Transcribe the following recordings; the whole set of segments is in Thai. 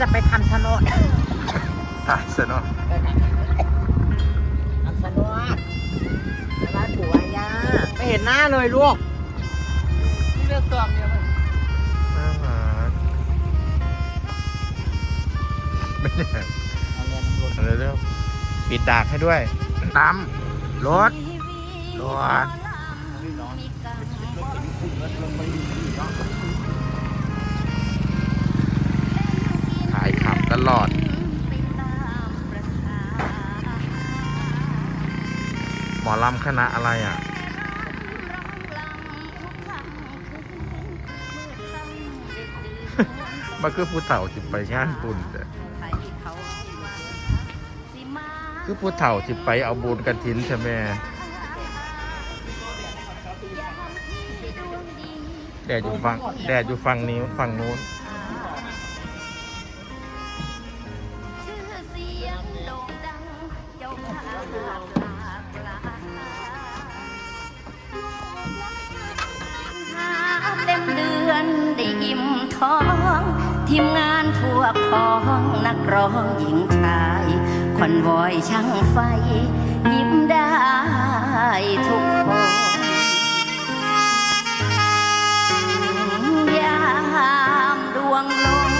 จะไปคำชะโนดตายซะเนาะคำชะโนดไปบ้านปู่อาย่าไม่เห็นหน้าเลยลูกที่เลือกตัวเดียวเลยน่ารักไม่ใช่เอาเรียนตำรวจอะไรเรื่องปิดดากให้ด้วยตามรถรถ ลอด หมอลำคณะอะไรอะ มันคือผู้เฒ่าสิไปงานบุญเด้อคือผู้เฒ่าสิไปเอาบุญกระถินใช่ไหมแดดอยู่ฝั่งแดดอยู่ฝั่งนี้ฝั่งนู้น มงานทั่วพ้องนักร้องหญิงชายคอนวอยช่างไฟ ยิ้มได้ทุกคนยามดวงลง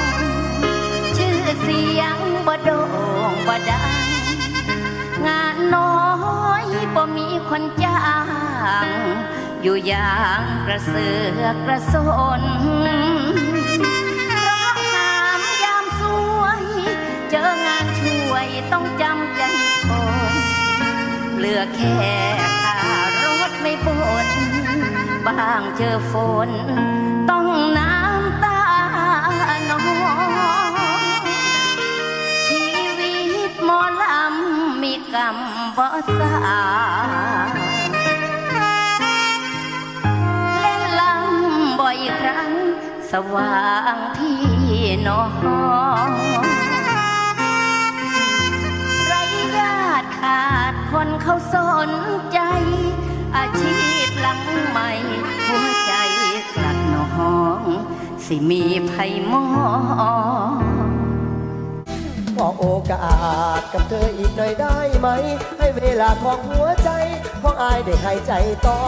ชื่อเสียงบ่โด่งบ่ดัง งานน้อยบ่มีคนจ้าง อยู่อย่างกระเสือกกระสน ต้องจำใจทนเหลือแค่ค่ารถไม่บนบางเจอฝน ต้องน้ำตานองชีวิตหมอลำมีกรรมบ่สาเล่นลำบ่อยครั้งสว่างที่นอน หลังใหม่หัวใจกลัดหนองสิมีไผ่มองขอโอกาสกับเธออีกหน่อยได้ไหม ให้เวลาของหัวใจ ของอายได้หายใจต่อ